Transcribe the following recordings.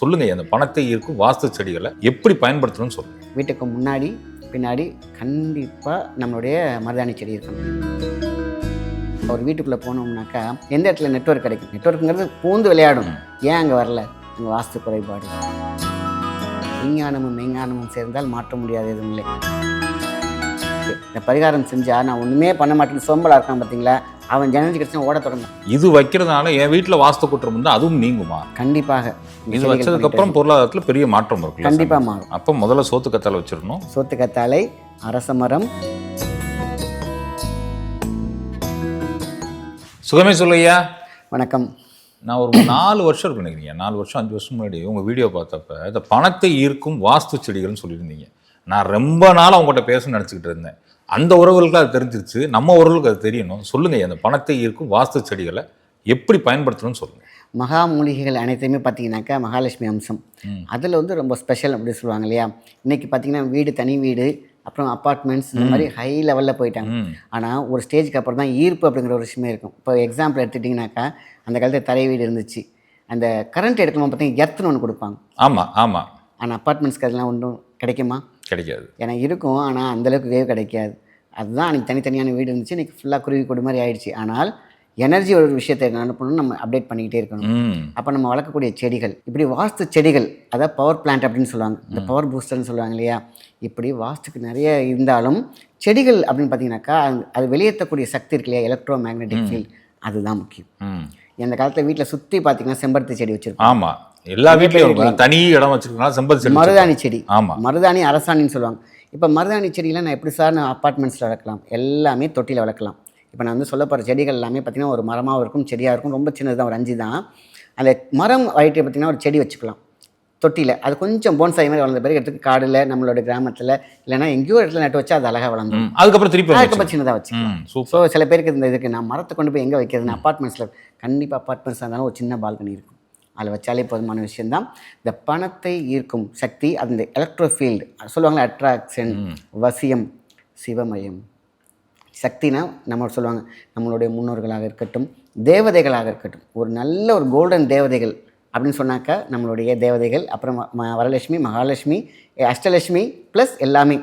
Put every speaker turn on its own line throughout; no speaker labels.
சொல்லுங்க அந்த பணத்தை ஈர்க்கும் வாஸ்து செடிகளை எப்படி பயன்படுத்தணும்னு சொல்லுங்க.
வீட்டுக்கு முன்னாடி பின்னாடி கண்டிப்பாக நம்மளுடைய மருதாணி செடி இருக்கணும். ஒரு வீட்டுக்குள்ளே போனோம்னாக்கா எந்த இடத்துல நெட்வொர்க் கிடைக்கும்? நெட்வொர்க்குங்கிறது பூந்து விளையாடும். ஏன் அங்கே வரல? அங்கே வாஸ்து குறைபாடு. விஞ்ஞானமும் மெய்ஞானமும் சேர்ந்தால் மாற்ற முடியாத எதுவும் இல்லை. இந்த பரிகாரம் செஞ்சால் நான் ஒன்றுமே பண்ண மாட்டேன்னு சோம்பலா இருக்கான் பார்த்தீங்களா அவன் ஜனஞ்சி கிடச்சா ஓட தொடங்கும்
இது வைக்கிறதுனால என் வீட்டுல வாஸ்து குற்றம் வந்து அதுவும் நீங்குமா?
கண்டிப்பாக.
இது வச்சதுக்கு அப்புறம் பொருளாதாரத்துல பெரிய மாற்றம் இருக்கும்
கண்டிப்பாக மாறும்.
அப்ப முதல்ல சோத்து கத்தால வச்சிடணும்.
சோத்து கத்தாழை அரச மரம்.
சுகமே சொல்லையா
வணக்கம்.
நான் ஒரு நாலு வருஷம் இருக்கு நினைக்கிறீங்க நாலு வருஷம் அஞ்சு வருஷம் முன்னாடி உங்க வீடியோ பார்த்தப்ப இந்த பணத்தை ஈர்க்கும் வாஸ்து செடிகள்னு சொல்லியிருந்தீங்க. நான் ரொம்ப நாள் அவங்ககிட்ட பேசணும்னு நினச்சிக்கிட்டு இருந்தேன். அந்த உறவுகளுக்கு அது தெரிஞ்சிருச்சு. நம்ம உறவுகளுக்கு அது தெரியணும். சொல்லுங்க அந்த பணத்தை ஈர்க்கும் வாஸ்து செடிகளை எப்படி பயன்படுத்தணும்னு சொல்லுங்க.
மகா மூலிகைகள் அனைத்தையுமே பார்த்தீங்கன்னாக்கா மகாலட்சுமி அம்சம். அதில் வந்து ரொம்ப ஸ்பெஷல் அப்படி சொல்லுவாங்க இல்லையா? இன்னைக்கு பார்த்தீங்கன்னா வீடு தனி வீடு அப்புறம் அப்பார்ட்மெண்ட்ஸ் இந்த மாதிரி ஹை லெவலில் போயிட்டாங்க. ஆனால் ஒரு ஸ்டேஜ்க்கு அப்புறம் தான் ஈர்ப்பு அப்படிங்கிற ஒரு விஷயமே இருக்கும். இப்போ எக்ஸாம்பிள் எடுத்துட்டிங்கனாக்கா அந்த காலத்தில் தரை வீடு இருந்துச்சு. அந்த கரண்ட் எடுக்கணும் பார்த்தீங்கன்னா எர்த்துன்னு ஒன்று கொடுப்பாங்க.
ஆமா ஆமா.
ஆனால் அப்பார்ட்மெண்ட்ஸ்க்கு அதெல்லாம் ஒன்றும் கிடைக்குமா?
கிடைக்காது.
ஏன்னா இருக்கும் ஆனால் அந்தளவுக்கு வேவ் கிடைக்காது. அதுதான் அன்றைக்கி தனித்தனியான வீடு இருந்துச்சு இன்றைக்கி ஃபுல்லாக குருவி கூடு மாதிரி ஆயிடுச்சு. ஆனால் எனர்ஜி ஒரு விஷயத்தை பண்ணணும் நம்ம அப்டேட் பண்ணிக்கிட்டே இருக்கணும். அப்போ நம்ம வளர்க்கக்கூடிய செடிகள் இப்படி வாஸ்து செடிகள் அதாவது பவர் பிளான்ட் அப்படின்னு சொல்லுவாங்க. இந்த பவர் பூஸ்டர்னு சொல்லுவாங்க இல்லையா? இப்படி வாஸ்துக்கு நிறைய இருந்தாலும் செடிகள் அப்படின்னு பார்த்தீங்கன்னாக்கா அது- வெளியேற்றக்கூடிய சக்தி இருக்கு இல்லையா? எலக்ட்ரோ மேக்னெட்டிக் ஃபீல்ட் அதுதான் முக்கியம். இந்த காலத்தில் வீட்டில் சுற்றி பார்த்தீங்கன்னா செம்பருத்தி செடி வச்சுருப்போம்
ஆமா. எல்லா வீட்லயும். தனி இடம் வச்சிருக்கனால செம்பருத்தி செடி
மருதாணி செடி.
ஆமா.
மருதாணி அரசாணின்னு சொல்லுவாங்க. இப்போ மருதாணி செடியெலாம் நான் எப்படி சார் நான் அப்பார்ட்மெண்ட்ஸில் வளர்க்கலாம். எல்லாமே தொட்டியில் வளர்க்கலாம். இப்போ நான் வந்து சொல்ல போகிற செடிகள் எல்லாமே பார்த்தீங்கன்னா ஒரு மரமாக இருக்கும் செடியாக இருக்கும். ரொம்ப சின்னது தான் ஒரு அஞ்சு தான். அந்த மரம் வயிற்று பார்த்தீங்கன்னா ஒரு செடி வச்சுக்கலாம். தொட்டியில் அது கொஞ்சம் போன்சாய் மாதிரி வளர்ந்த பிறகு எடுத்து காடில் நம்மளோட கிராமத்தில் இல்லைன்னா எங்கேயோ இடத்துல நட்டு வச்சா அது அழகாக வளர்ந்துடும்
ம். அதுக்கப்புறம் திருப்பி
அதுக்கப்புறம் சின்னதாக
சூப்பர்.
ஸோ சில பேருக்கு இந்த இதுக்கு நான் மரத்தை கொண்டு போய் எங்கே வைக்கிறதுன்னு அப்பார்ட்மெண்ட்ஸில் கண்டிப்பாக அப்பார்ட்மெண்ட்ஸாக இருந்தாலும் ஒரு சின்ன பால்கனி இருக்கும். அதில் வச்சாலே போதுமான விஷயம்தான். இந்த பணத்தை ஈர்க்கும் சக்தி அந்த எலக்ட்ரோ ஃபீல்டு சொல்லுவாங்களே அட்ராக்ஷன் வசியம் சிவமயம். சக்தினா நம்ம சொல்லுவாங்க நம்மளுடைய முன்னோர்களாக இருக்கட்டும் தேவதைகளாக இருக்கட்டும். ஒரு நல்ல ஒரு கோல்டன் தேவதைகள் அப்படின்னு சொன்னாக்கா நம்மளுடைய தேவதைகள் அப்புறம் வரலட்சுமி மகாலட்சுமி அஷ்டலட்சுமி ப்ளஸ் எல்லாமே.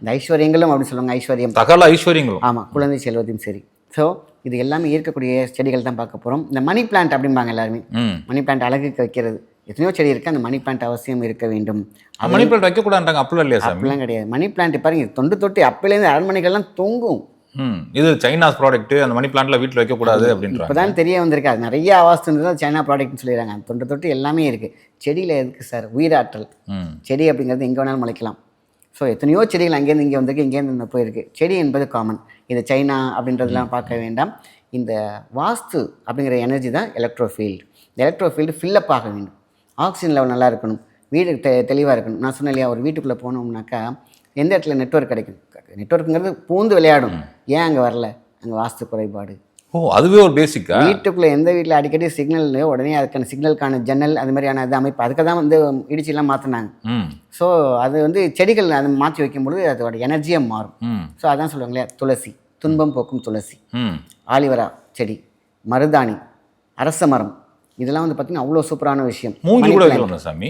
இந்த ஐஸ்வர்யங்களும் அப்படின்னு சொல்லுவாங்க ஐஸ்வர்யம்.
சகல ஐஸ்வர்யங்களும்.
ஆமாம் குழந்தை செல்வதையும் சரி. ஸோ இது எல்லாமே ஈர்க்கக்கூடிய செடிகள் தான் பார்க்க போகிறோம் இந்த மணி பிளான்ட் அப்படிம்பாங்க எல்லாருமே. மணி பிளான்ட் அழகுக்கு வைக்கிறது. எத்தனையோ செடி இருக்குது அந்த மணி பிளான்ட் அவசியம் இருக்க வேண்டும்.
மணி பிளான்ட் வைக்கக்கூடாதுன்றாங்க அப்படிலாம் இல்லையா
அப்படிலாம் கிடையாது. மணி பிளான்ட் பாருங்க தொண்டு தொட்டி அப்போலேருந்து அரண்மனைகள்லாம் தொங்கும்.
இது சைனாஸ் ப்ராடக்ட் அந்த மணி பிளான்ட்ல வீட்டில் வைக்கக்கூடாது அப்படின்றாங்க.
இப்போதான் தெரிய வந்திருக்கு. அது நிறைய ஆவாஸ் தான் சைனா ப்ராடக்ட்னு சொல்லிடுறாங்க. தொண்டு தொட்டு எல்லாமே இருக்குது செடியில் எதுக்கு சார்? உயிராற்றல் செடி அப்படிங்கிறது எங்கே வேணாலும் முளைக்கலாம். ஸோ எத்தனையோ செடிகள் அங்கேருந்து இங்கே வந்திருக்கு இங்கேருந்து இங்கே போயிருக்கு. செடி என்பது காமன் இது சைனா அப்படின்றதெல்லாம் பார்க்க வேண்டாம். இந்த வாஸ்து அப்படிங்கிற எனர்ஜி தான் எலக்ட்ரோ ஃபீல்டு இந்த எலக்ட்ரோ ஃபீல்டு ஃபில்லப் ஆக வேண்டும். ஆக்சிஜன் லெவல் நல்லா இருக்கணும். வீடு தெ தெளிவாக இருக்கணும். நான் சொன்னேன் இல்லையா ஒரு வீட்டுக்குள்ளே போனோம்னாக்கா எந்த இடத்துல நெட்வொர்க் கிடைக்கும்? நெட்வொர்க்குங்கிறது பூந்து விளையாடும். ஏன் அங்கே வரல? அங்கே வாஸ்து குறைபாடு.
ஓ அதுவே ஒரு பேசிக்கா
வீட்டுக்குள்ளே எந்த வீட்டில் அடிக்கடி சிக்னல் உடனே அதுக்கான சிக்னலுக்கான ஜன்னல் அது மாதிரியான இது அமைப்பு அதுக்கு தான் வந்து இடிச்சிலாம் மாற்றினாங்க ஸோ அது வந்து செடிகள் அதை மாற்றி வைக்கும்பொழுது அதோட எனர்ஜியாக மாறும். ஸோ அதான் சொல்லுவாங்க இல்லையா? துளசி. துன்பம் போக்கும் துளசி. ஆலிவரா செடி மருதாணி அரச மரம். இதெல்லாம் வந்து பார்த்தீங்கன்னா அவ்வளோ சூப்பரான விஷயம்.
மூங்கில் கூட வைக்கலாம் சாமி?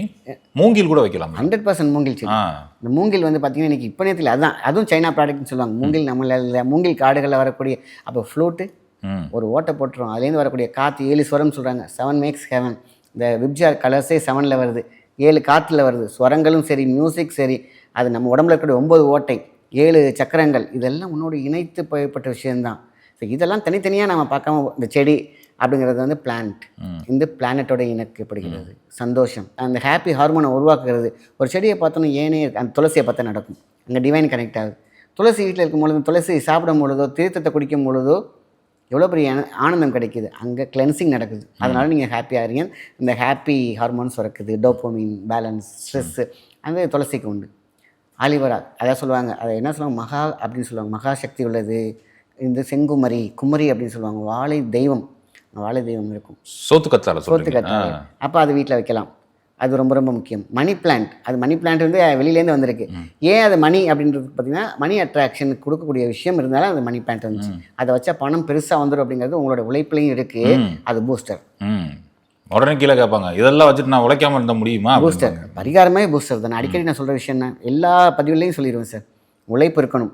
மூங்கில் கூட வைக்கலாம்
ஹண்ட்ரட் பர்சன்ட் மூங்கில் செடி. இந்த மூங்கில் வந்து பார்த்தீங்கன்னா இன்றைக்கி இப்போ நேரத்தில் அதான் அதுவும் சைனா ப்ராடக்ட்னு சொல்லுவாங்க. மூங்கில் நம்மள மூங்கில் காடுகளில் வரக்கூடிய அப்போ ஃப்ளூட்டு ஒரு ஓட்டை போட்டுரும் அதுலேருந்து வரக்கூடிய காற்று ஏழு ஸ்வரம் சொல்கிறாங்க செவன் மேக்ஸ் ஹெவன் இந்த விப்ஜார் கலர்ஸே செவனில் வருது. ஏழு காற்றுல வருது. ஸ்வரங்களும் சரி மியூசிக் சரி அது நம்ம உடம்புல இருக்கக்கூடிய ஒம்பது ஓட்டை ஏழு சக்கரங்கள் இதெல்லாம் உன்னோடு இணைத்து பயப்பட்ட விஷயம்தான். ஸோ இதெல்லாம் தனித்தனியாக நம்ம பார்க்காம இந்த செடி அப்படிங்கிறது வந்து பிளான்ட் இந்த பிளானட்டோட இணைக்கப்படுகிறது சந்தோஷம். அந்த ஹாப்பி ஹார்மோனை உருவாக்குறது ஒரு செடியை பார்த்தோன்னா ஏனே. அந்த துளசியை பார்த்தா நடக்கும். அங்கே டிவைன் கனெக்ட் ஆகுது. துளசி வீட்டில் இருக்கும் பொழுது துளசி சாப்பிடும் பொழுதோ தீர்த்தத்தை குடிக்கும் பொழுதோ எவ்வளோ பெரிய ஆன- ஆனந்தம் கிடைக்குது. அங்கே கிளென்சிங் நடக்குது. அதனால நீங்கள் ஹாப்பியாக இருங்க இந்த ஹாப்பி ஹார்மோன்ஸ் சுரக்குது டோப்போமின் பேலன்ஸ் ஸ்ட்ரெஸ்ஸு அந்த துளசிக்கு உண்டு. ஆலிவரா அதான் சொல்லுவாங்க. அதை என்ன சொல்லுவாங்க? மகா அப்படின்னு சொல்லுவாங்க. மகா சக்தி உள்ளது. இந்த செங்குமரி குமரி அப்படின்னு சொல்லுவாங்க. வாழை தெய்வம். வாழை தெய்வம் இருக்கும்.
சோத்து கத்தால
சோத்து
சொல்றீங்க
கத்தாழை அப்போ அது வீட்டில் வைக்கலாம். அது ரொம்ப ரொம்ப முக்கியம். மணி பிளான்ட் அது மணி பிளான்ட் வந்து வெளியிலேருந்து வந்திருக்கு. ஏன் அது மணி அப்படின்றது பார்த்தீங்கன்னா மணி அட்ராக்ஷன் கொடுக்கக்கூடிய விஷயம் இருந்தாலும் அது மணி பிளான்ட் வந்துச்சு அதை வச்சா பணம் பெருசாக வந்துடும் அப்படிங்கிறது உங்களோட உழைப்புலையும் இருக்குது. அது பூஸ்டர்
உடனே கீழே கேட்பாங்க இதெல்லாம் வச்சுட்டு நான் உழைக்காம இருந்த முடியுமா?
பூஸ்டர். பரிகாரமே பூஸ்டர் தான். அடிக்கடி நான் சொல்கிற விஷயம் தான் எல்லா பதிவுலையும் சொல்லிடுவேன் சார். உழைப்பு இருக்கணும்.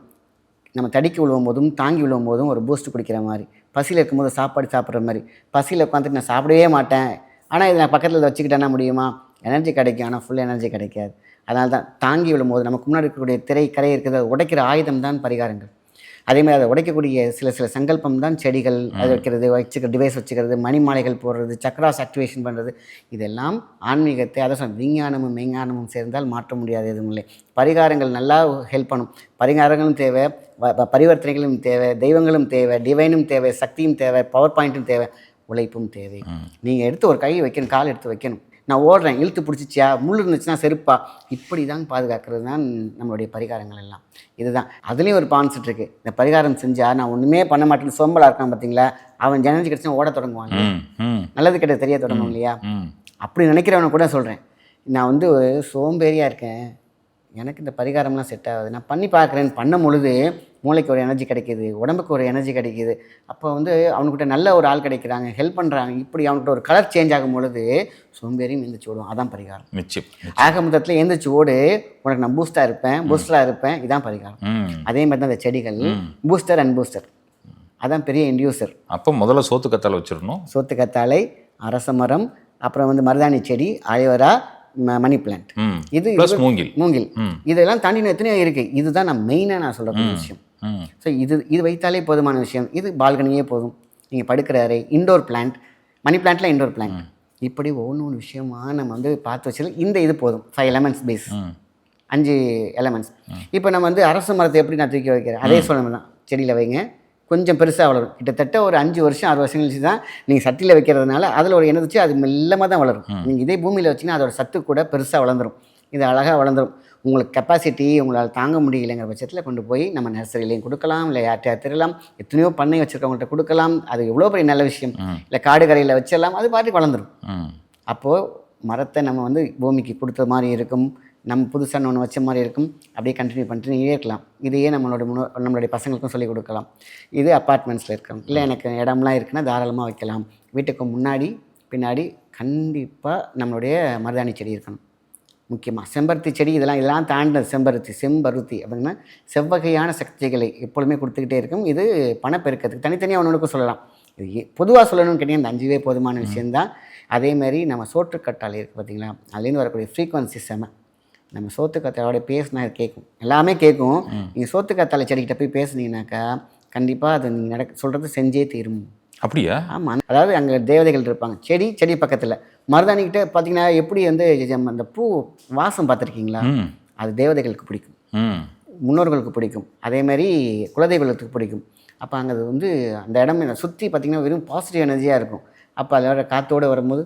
நம்ம தடிக்கி விழுவும் போதும் தாங்கி விழுவும் போதும் ஒரு பூஸ்ட் குடிக்கிற மாதிரி. பசியில் இருக்கும்போது சாப்பாடு சாப்பிட்ற மாதிரி. பசியில் உட்காந்துட்டு நான் சாப்பிடவே மாட்டேன். ஆனால் இதை நான் பக்கத்தில் வச்சுக்கிட்டேன்னா முடியுமா? எனர்ஜி கிடைக்கும் ஆனால் ஃபுல் எனர்ஜி கிடைக்காது. அதனால தான் தாங்கி விழும்போது நமக்கு முன்னாடி இருக்கக்கூடிய திரை கரை இருக்கிறத உடைக்கிற ஆயுதம் தான் பரிகாரங்கள். அதே மாதிரி அதை உடைக்கக்கூடிய சில சில சங்கல்பம் தான் செடிகள் அது வைக்கிறது வச்சுக்கிற டிவைஸ் வச்சுக்கிறது மணி மாலைகள் போடுறது சக்கராஸ் ஆக்டிவேஷன் பண்ணுறது இதெல்லாம் ஆன்மீகத்தை அதை சொன்ன விஞ்ஞானமும் மெய்ஞானமும் சேர்ந்தால் மாற்ற முடியாது எதுவும் இல்லை. பரிகாரங்கள் நல்லா ஹெல்ப் பண்ணும். பரிகாரங்களும் தேவை பரிவர்த்தனைகளும் தேவை தெய்வங்களும் தேவை டிவைனும் தேவை சக்தியும் தேவை பவர் பாயிண்ட்டும் தேவை உழைப்பும் தேவை. நீங்கள் எடுத்து ஒரு கை வைக்கணும் கால் எடுத்து வைக்கணும். நான் ஓடுறேன் இழுத்து பிடிச்சிச்சியா? முள் இருந்துச்சுன்னா செருப்பா? இப்படி தான் பாதுகாக்கிறது தான் நம்மளுடைய பரிகாரங்கள் எல்லாம். இதுதான். அதுலேயும் ஒரு கான்செப்ட் இருக்குது இந்த பரிகாரம் செஞ்சால் நான் ஒன்றுமே பண்ண மாட்டேன்னு சோம்பலாக இருக்கான் பார்த்தீங்களா அவன் ஜனஞ்சி கிடச்சா ஓட
ம்
நல்லது கெட்டது தெரிய தொடங்கும் இல்லையா? அப்படி நினைக்கிறவனை கூட சொல்கிறேன் நான் வந்து சோம்பேறியாக இருக்கேன். எனக்கு இந்த பரிகாரம்லாம் செட் ஆகுது. நான் பண்ணி பார்க்குறேன். பண்ணும் பொழுது மூளைக்கு ஒரு எனர்ஜி கிடைக்கிது உடம்புக்கு ஒரு எனர்ஜி கிடைக்கிது. அப்போ வந்து அவனுக்கிட்ட நல்ல ஒரு ஆள் கிடைக்கிறாங்க ஹெல்ப் பண்ணுறாங்க இப்படி அவன்கிட்ட ஒரு கலர் சேஞ்ச் ஆகும் பொழுது சோம்பேறியும் எந்திரிச்சு ஓடுவான். அதான் பரிகாரம்.
நிச்சயம்
ஆக மொத்தத்தில் எந்திரிச்சு ஓடு. உனக்கு நான் பூஸ்டாக இருப்பேன் பூஸ்டராக இருப்பேன். இதான் பரிகாரம். அதே மாதிரி தான் இந்த செடிகள். பூஸ்டர் அண்ட் பூஸ்டர் அதான் பெரிய இன்டியூசர்
அப்போ முதல்ல சோத்து கத்தால வச்சிடணும்.
சோத்து கத்தாழை அரச மரம் அப்புறம் வந்து மருதாணி செடி அயோரா மணி பிளான்ட் இது
மூங்கில்.
மூங்கில். இதெல்லாம் தாண்டி எத்தனையோ இருக்குது இதுதான் நான் மெயினாக நான் சொல்லக்கூடிய விஷயம். ஸோ இது இது வைத்தாலே போதுமான விஷயம். இது பால்கனியே போதும். நீங்கள் படுக்கிற அறை இண்டோர் பிளான்ட் மணி பிளான்ட்ல இண்டோர் பிளான்ட் இப்படி ஒவ்வொன்று விஷயமா நம்ம வந்து பார்த்து வச்சது இந்த இது போதும். ஃபைவ் எலமெண்ட்ஸ் பேஸ் அஞ்சு எலமெண்ட்ஸ் இப்போ நம்ம வந்து அரச மரத்தை எப்படி நான் தூக்கி வைக்கிறேன்? அதே சொல்லணும் தான் செடியில் வைங்க. கொஞ்சம் பெருசாக வளரும். கிட்டத்தட்ட ஒரு அஞ்சு வருஷம் ஆறு வருஷம் கழிச்சு தான் நீங்கள் சட்டியில் வைக்கிறதுனால அதில் ஒரு வச்சு அது மெல்லமாக தான் வளரும். நீங்கள் இதே பூமியில் வச்சிங்கன்னா அதோட சத்து கூட பெருசாக வளர்ந்துரும். இது அழகாக வளர்ந்துரும். உங்களுக்கு கெப்பாசிட்டி உங்களால் தாங்க முடியலைங்கிற பட்சத்தில் கொண்டு போய் நம்ம நர்சரிலையும் கொடுக்கலாம் இல்லை யார்கிட்ட திருடலாம் எத்தனையோ பண்ணை வச்சுருக்கவங்கள்ட்ட கொடுக்கலாம் அது எவ்வளோ பெரிய நல்ல விஷயம். இல்லை காடு கரையில் வச்சிடலாம் அது பாட்டுக்கு வளர்ந்துரும்.
ம்.
அப்போது மரத்தை நம்ம வந்து பூமிக்கு கொடுத்த மாதிரி இருக்கும் நம்ம புதுசாக ஒன்று வச்ச மாதிரி இருக்கும் அப்படியே கண்டினியூ பண்ணிட்டு இருக்கலாம். இதையே நம்மளோட முன்னோ நம்மளுடைய பசங்களுக்கும் சொல்லிக் கொடுக்கலாம். இது அப்பார்ட்மெண்ட்ஸில் இருக்கலாம் இல்லை எனக்கு இடம்லாம் இருக்குன்னா தாராளமாக வைக்கலாம். வீட்டுக்கு முன்னாடி பின்னாடி கண்டிப்பாக நம்மளுடைய மருதாணி செடி இருக்கணும். முக்கியமாக செம்பருத்தி செடி இதெல்லாம் இதெல்லாம் தாண்டினது செம்பருத்தி செம்பருத்தி அப்படின்னா செவ்வகையான சக்திகளை எப்பொழுதுமே கொடுத்துக்கிட்டே இருக்கும். இது பணப்பெருக்கத்துக்கு தனித்தனியாக ஒன்று சொல்லலாம். இது பொதுவாக சொல்லணும்னு கேட்டீங்கன்னா இந்த அஞ்சுவே போதுமான விஷயந்தான் அதே மாதிரி நம்ம சோற்றுக்கட்டால் இருக்குது பார்த்தீங்களா அதுலேருந்து வரக்கூடிய ஃப்ரீக்வன்சி செம. நம்ம சோத்துக்கத்தாலோட பேசினா கேட்கும் எல்லாமே கேட்கும் நீங்கள் சோத்துக்கத்தாழை செடிக்கிட்ட போய் பேசுனீங்கன்னாக்கா கண்டிப்பாக அது நீங்கள் நடக்க சொல்கிறது செஞ்சே தீரும்.
அப்படியா?
ஆமாம் அதாவது அங்கே தேவதைகள் இருப்பாங்க. செடி செடி பக்கத்தில். மருதாணிக்கிட்ட பார்த்தீங்கன்னா எப்படி வந்து அந்த பூ வாசம் பார்த்துருக்கீங்களா அது தேவதைகளுக்கு பிடிக்கும்.
ம்.
முன்னோர்களுக்கு பிடிக்கும். அதே மாதிரி குலதெய்வங்களுக்கு பிடிக்கும். அப்போ அங்கே அது வந்து அந்த இடம் சுற்றி பார்த்திங்கன்னா வெறும் பாசிட்டிவ் எனர்ஜியாக இருக்கும். அப்போ அதோட காற்றோடு வரும்போது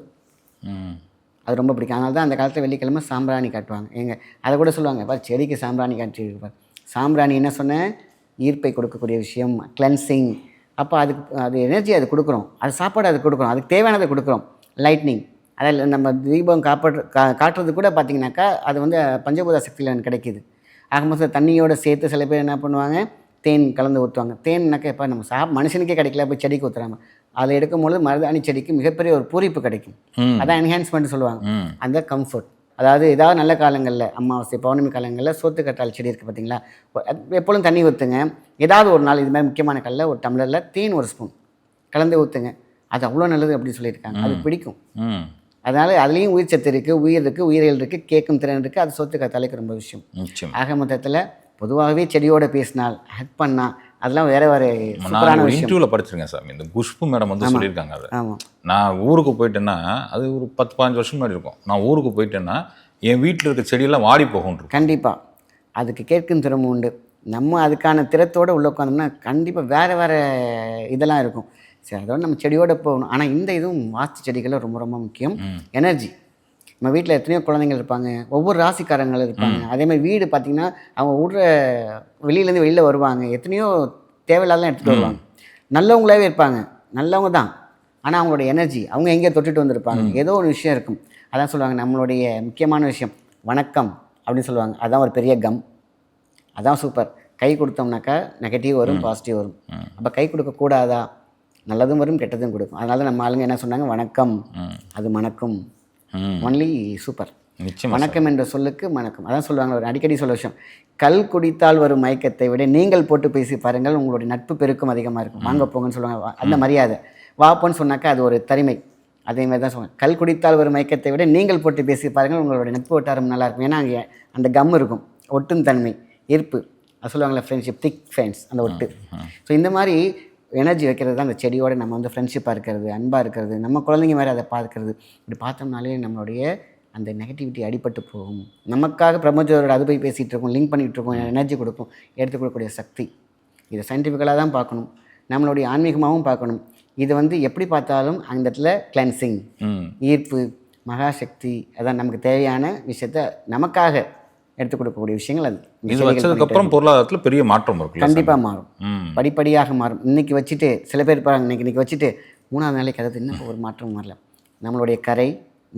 அது ரொம்ப பிடிக்கும். அதனால தான் அந்த காலத்தில் வெள்ளிக்கிழமை சாம்பிராணி காட்டுவாங்க. எங்க அதை கூட சொல்லுவாங்க. பார் செடிக்கு சாம்பிராணி காட்டி இருப்பார் சாம்பிராணி என்ன சொன்னேன்? ஈர்ப்பை கொடுக்கக்கூடிய விஷயம் கிளென்சிங் அப்போ அதுக்கு அது எனர்ஜி அது கொடுக்குறோம். அது சாப்பாடு அது கொடுக்குறோம். அதுக்கு தேவையானதை கொடுக்குறோம். லைட்னிங் அதில் நம்ம தீபம் காப்பாற்று கா காட்டுறது கூட பார்த்தீங்கன்னாக்கா அது வந்து பஞ்சபூத சக்தியில் எனக்கு கிடைக்கிது. ஆக மொத்தம் தண்ணியோட சேர்த்து சில பேர் என்ன பண்ணுவாங்க? தேன் கலந்து ஊற்றுவாங்க தேன்னாக்கா இப்போ நம்ம சாப் மனுஷனுக்கே கிடைக்கல. போய் செடிக்கு ஊற்றுறாங்க அதில் எடுக்கும்பொழுது மருதாணி செடிக்கு மிகப்பெரிய ஒரு பூரிப்பு கிடைக்கும். அதான் என்ஹான்ஸ்மெண்ட் சொல்லுவாங்க. அந்த கம்ஃபர்ட் அதாவது ஏதாவது நல்ல காலங்களில் அமாவாசை பௌர்ணமி காலங்களில் சோத்து கட்டால் செடி இருக்குது பார்த்தீங்களா எப்பொழுதும் தண்ணி ஊற்றுங்க ஏதாவது ஒரு நாள் இது மாதிரி முக்கியமான கல்ல ஒரு டம்ளரில் தேன் ஒரு ஸ்பூன் கலந்து ஊற்றுங்க அது அவ்வளோ நல்லது அப்படின்னு சொல்லியிருக்காங்க. அது பிடிக்கும். அதனால் அதுலேயும் உயிர் சத்து இருக்குது உயிர் இருக்குது உயிரியல் இருக்குது கேட்கும் திறன் இருக்குது அது சொத்து கத்தாலைக்கு ரொம்ப விஷயம். ஆக மொத்தத்தில் பொதுவாகவே செடியோட பேசினால் ஹெல்ப் பண்ணால் அதெல்லாம் வேற வேறு
நான் ஒரு இன்டர்வியூவில் படிச்சிருக்கேன் சார் இந்த குஷ்பு மேடம் வந்து சொல்லியிருக்காங்க அதை. நான் ஊருக்கு போயிட்டேன்னா அது ஒரு பத்து பதினஞ்சு வருஷம் முன்னாடி இருக்கும். நான் ஊருக்கு போயிட்டேன்னா என் வீட்டில் இருக்க செடியெல்லாம் வாடி போகும்
கண்டிப்பாக அதுக்கு கேட்கும் திறமை உண்டு. நம்ம அதுக்கான திறத்தோடு உள்ள உட்காந்தோம்னா கண்டிப்பாக வேறு வேறு இதெல்லாம் இருக்கும். சரி அதோட நம்ம செடியோட போகணும். ஆனால் இந்த இதுவும் வாஸ்து செடிகளும் ரொம்ப ரொம்ப முக்கியம். எனர்ஜி நம்ம வீட்டில் எத்தனையோ குழந்தைங்கள் இருப்பாங்க. ஒவ்வொரு ராசிக்காரங்கள் இருப்பாங்க. அதே மாதிரி வீடு பார்த்திங்கன்னா அவங்க விடுற வெளியிலேருந்து வெளியில் வருவாங்க. எத்தனையோ தேவையில்லாதான் எடுத்துகிட்டு வருவாங்க. நல்லவங்களாவே இருப்பாங்க. நல்லவங்க தான். ஆனால் அவங்களோட எனர்ஜி அவங்க எங்கேயோ தொட்டுட்டு வந்திருப்பாங்க. ஏதோ ஒரு விஷயம் இருக்கும். அதான் சொல்லுவாங்க நம்மளுடைய முக்கியமான விஷயம். வணக்கம் அப்படின்னு சொல்லுவாங்க. அதான் ஒரு பெரிய கம் அதான் சூப்பர் கை கொடுத்தோம்னாக்கா நெகட்டிவ் வரும் பாசிட்டிவ் வரும். அப்போ கை கொடுக்கக்கூடாதா நல்லதும் வரும் கெட்டதும் கொடுக்கும். அதனால நம்ம ஆளுங்க என்ன சொன்னாங்க? வணக்கம். அது மணக்கும் ஒன்லி சூப்பர் வணக்கம் என்ற சொல்லுக்கு வணக்கம். அதான் சொல்லுவாங்க ஒரு அடிக்கடி சொல்ல விஷயம். கல் குடித்தால் வரும் மயக்கத்தை விட நீங்கள் போட்டு பேசி பாருங்கள் உங்களுடைய நட்பு பெருக்கும் அதிகமாக இருக்கும். வாங்க போங்கன்னு சொல்லுவாங்க. அந்த மரியாதை. வாப்போன்னு சொன்னாக்கா அது ஒரு தரிமை அதே மாதிரி தான் சொல்லுவாங்க. கல் குடித்தால் வரும் மயக்கத்தை விட நீங்கள் போட்டு பேசி பாருங்கள் உங்களுடைய நட்பு வட்டாரம் நல்லா இருக்கும். ஏன்னா அங்கே அந்த கம் இருக்கும். ஒட்டும் தன்மை ஈர்ப்பு. அது சொல்லுவாங்களே ஃப்ரெண்ட்ஷிப் திக் ஃப்ரெண்ட்ஸ் அந்த ஒட்டு. ஸோ இந்த மாதிரி எனர்ஜி வைக்கிறது தான் அந்த செடியோட நம்ம வந்து ஃப்ரெண்ட்ஷிப்பாக இருக்கிறது அன்பாக இருக்கிறது நம்ம குழந்தைங்க மாதிரி அதை பார்க்கறது. இப்படி பார்த்தோம்னாலே நம்மளுடைய அந்த நெகட்டிவிட்டி அடிபட்டு போகும். நமக்காக பிரபஞ்சோட அது போய் பேசிகிட்டு இருக்கோம் லிங்க் பண்ணிகிட்டு இருக்கோம் எனர்ஜி கொடுக்கும் எடுத்து கொடுக்கக்கூடிய சக்தி. இதை சயின்டிஃபிக்கலாக தான் பார்க்கணும். நம்மளுடைய ஆன்மீகமாகவும் பார்க்கணும். இது வந்து எப்படி பார்த்தாலும் அந்த இடத்துல கிளென்சிங் ஈர்ப்பு மகாசக்தி அதான் நமக்கு தேவையான விஷயத்த நமக்காக எடுத்து கொடுக்கக்கூடிய விஷயங்கள் அது.
இது
செடிகள்
வச்சதுக்கு அப்புறம் பொருளாதாரத்துல பெரிய மாற்றம் இருக்குல்ல சார்?
கண்டிப்பாக மாறும் படிப்படியாக மாறும். இன்னைக்கு வச்சுட்டு சில பேர் இன்னைக்கு இன்னைக்கு வச்சுட்டு மூணாவது நாளைக்கு அதாவது இன்னும் ஒரு மாற்றம் வரல. நம்மளுடைய கரை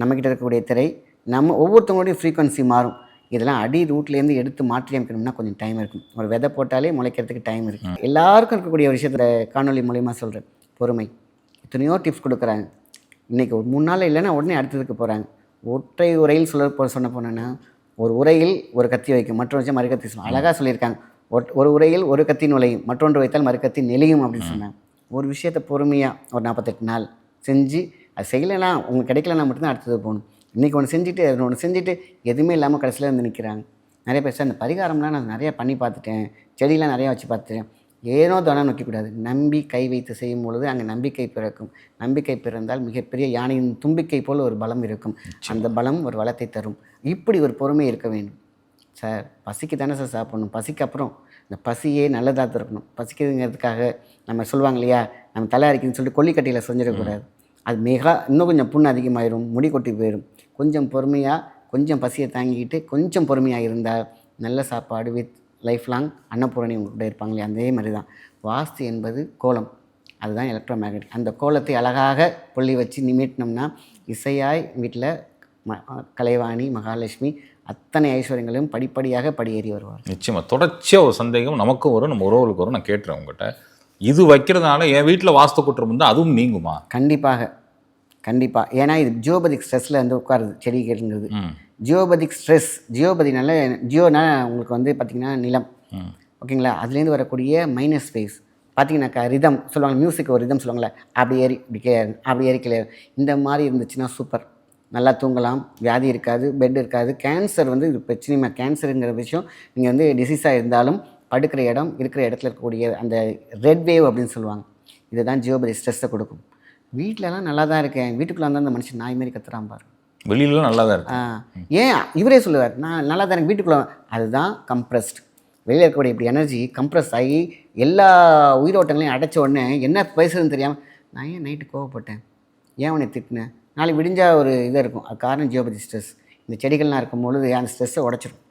நம்மக்கிட்ட இருக்கக்கூடிய திரை நம்ம ஒவ்வொருத்தவங்களுடைய ஃப்ரீக்வன்சி மாறும். இதெல்லாம் அடி ரூட்லேருந்து எடுத்து மாற்றி அமைக்கணும்னா கொஞ்சம் டைம் இருக்கும். ஒரு விதை போட்டாலே முளைக்கிறதுக்கு டைம் இருக்கு. எல்லாருக்கும் இருக்கக்கூடிய ஒரு விஷயத்தில் காணொலி மூலியமாக சொல்கிறேன் பொறுமை. எத்தனையோ டிப்ஸ் கொடுக்குறாங்க. இன்றைக்கி ஒரு மூணு நாள் இல்லைன்னா உடனே அடுத்ததுக்கு போகிறாங்க ஒற்றை உரையில் சொல்ல சொன்ன போனேன்னா ஒரு உரையில் ஒரு கத்தி வைக்கும் மற்றொரு வச்சு மறு கத்தி சொல்லும் அழகாக சொல்லியிருக்காங்க ஒரு உரையில் ஒரு கத்தி நுழையும் மற்றொன்று வைத்தால் மறு கத்தி நெளியும் அப்படின்னு சொன்னாங்க. ஒரு விஷயத்தை பொறுமையாக ஒரு நாற்பத்தெட்டு நாள் செஞ்சு அது செய்யலைன்னா உங்களுக்கு கிடைக்கலன்னா மட்டும்தான் அடுத்தது போகணும். இன்றைக்கி ஒன்று செஞ்சுட்டு ஒன்று செஞ்சுட்டு எதுவுமே இல்லாமல் கடைசியில் வந்து நிற்கிறாங்க நிறைய பேர் சார் இந்த பரிகாரம்லாம் நான் நிறையா பண்ணி பார்த்துட்டேன். செடியெலாம் நிறையா வச்சு பார்த்துட்டேன். ஏனோ தானே நோக்கக்கூடாது நம்பி கை வைத்து செய்யும் பொழுது அங்கே நம்பிக்கை பிறக்கும். நம்பிக்கை பிறந்தால் மிகப்பெரிய யானையின் தும்பிக்கை போல் ஒரு பலம் இருக்கும். அந்த பலம் ஒரு வளத்தை தரும். இப்படி ஒரு பொறுமை இருக்க வேண்டும். சார் பசிக்கு தானே சார் சாப்பிடணும். பசிக்கு அப்புறம் இந்த பசியே நல்லதாக திறக்கணும் பசிக்குதுங்கிறதுக்காக நம்ம சொல்லுவாங்க இல்லையா? நம்ம தலை சொல்லிட்டு கொல்லிக்கட்டையில் செஞ்சிடக்கூடாது. அது மிக இன்னும் கொஞ்சம் புண்ணு அதிகமாயிரும் முடி கொட்டி போயிடும் கொஞ்சம் பொறுமையாக கொஞ்சம் பசியை தாங்கிக்கிட்டு கொஞ்சம் பொறுமையாக இருந்தால் நல்ல சாப்பாடு வித் லைஃப் லாங் அன்னபூரணி உங்கள்கிட்ட இருப்பாங்களே அதே மாதிரி தான் வாஸ்து என்பது கோலம். அதுதான் எலக்ட்ரோ மேக்னெட் அந்த கோலத்தை அழகாக புள்ளி வச்சு நிமிட்டினோம்னா இசையாய் வீட்டில் ம கலைவாணி மகாலட்சுமி அத்தனை ஐஸ்வர்யங்களையும் படிப்படியாக படியேறி வருவார்
நிச்சயமா. தொடர்ச்சியா ஒரு சந்தேகம் நமக்கும் வரும் நம்ம உறவுகளுக்கு வரும். நான் கேட்டுறேன் உங்ககிட்ட. இது வைக்கிறதுனால என் வீட்டில் வாஸ்து குற்றம் வந்து அதுவும் நீங்குமா?
கண்டிப்பாக. கண்டிப்பாக ஏன்னா இது ஜியோபதிக் ஸ்ட்ரெஸ்ஸில் வந்து உட்காருது செடிங்கிறது
ம்.
ஜியோபதிக் ஸ்ட்ரெஸ் ஜியோபதினால ஜியோனா உங்களுக்கு வந்து பார்த்திங்கன்னா நிலம். ஓகேங்களா? அதுலேருந்து வரக்கூடிய மைனஸ் ஸ்பேஸ் பார்த்தீங்கன்னாக்கா ரிதம் சொல்லுவாங்க மியூசிக் ஒரு ரிதம் சொல்லுவாங்கள்ல அப்படி ஏறி இப்படி கிளியர் அப்படி ஏறி கிளியர் இந்த மாதிரி இருந்துச்சுன்னா சூப்பர் நல்லா தூங்கலாம் வியாதி இருக்காது பெட் இருக்காது. கேன்சர் வந்து இது பிரச்சனையுமா கேன்சருங்கிற விஷயம் நீங்கள் வந்து டிசீஸாக இருந்தாலும் படுக்கிற இடம் இருக்கிற இடத்துல இருக்கக்கூடிய அந்த ரெட் வேவ் அப்படின்னு சொல்லுவாங்க. இதுதான் ஜியோபதி ஸ்ட்ரெஸ்ஸை கொடுக்கும். வீட்டிலலாம் நல்லா தான் இருக்கேன். வீட்டுக்குள்ளே வந்து அந்த மனுஷன் நாய் மாதிரி கத்துறான் பாரு.
வெளியிலலாம் நல்லா தான் இருக்கு
ஏன் இவரே சொல்லுவார் நான் நல்லா தான் எனக்கு வீட்டுக்குள்ள அதுதான் கம்ப்ரஸ்ட் வெளியில் இருக்கக்கூடிய இப்படி எனர்ஜி கம்ப்ரஸ் ஆகி எல்லா உயிரோட்டங்களையும் அடைச்ச உடனே என்ன பேசுறதுன்னு தெரியாமல் நான் ஏன் நைட்டு கோவப்பட்டேன்? ஏன் உன்னை திட்டினேன் நாளைக்கு விடிஞ்சா ஒரு இது இருக்கும். அது காரணம் ஜியோபதி ஸ்ட்ரெஸ். இந்த செடிகள்லாம் இருக்கும் பொழுது அந்த ஸ்ட்ரெஸ்ஸை உடைச்சிரும்.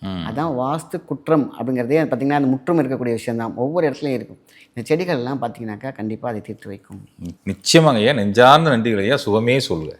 ம்.
அதான் வாஸ்து குற்றம் அப்படிங்கிறதே பார்த்திங்கன்னா அந்த முற்றும் இருக்கக்கூடிய விஷயம்தான் ஒவ்வொரு இடத்துலையும் இருக்கும். இந்த செடிகள்லாம் பார்த்தீங்கன்னாக்கா கண்டிப்பாக அதை தீர்த்து வைக்கும்.
நிச்சயமாங்க. ஐயா நெஞ்சார்ந்த நன்றிகள் ஐயா. சுகமே சொல்லுங்க.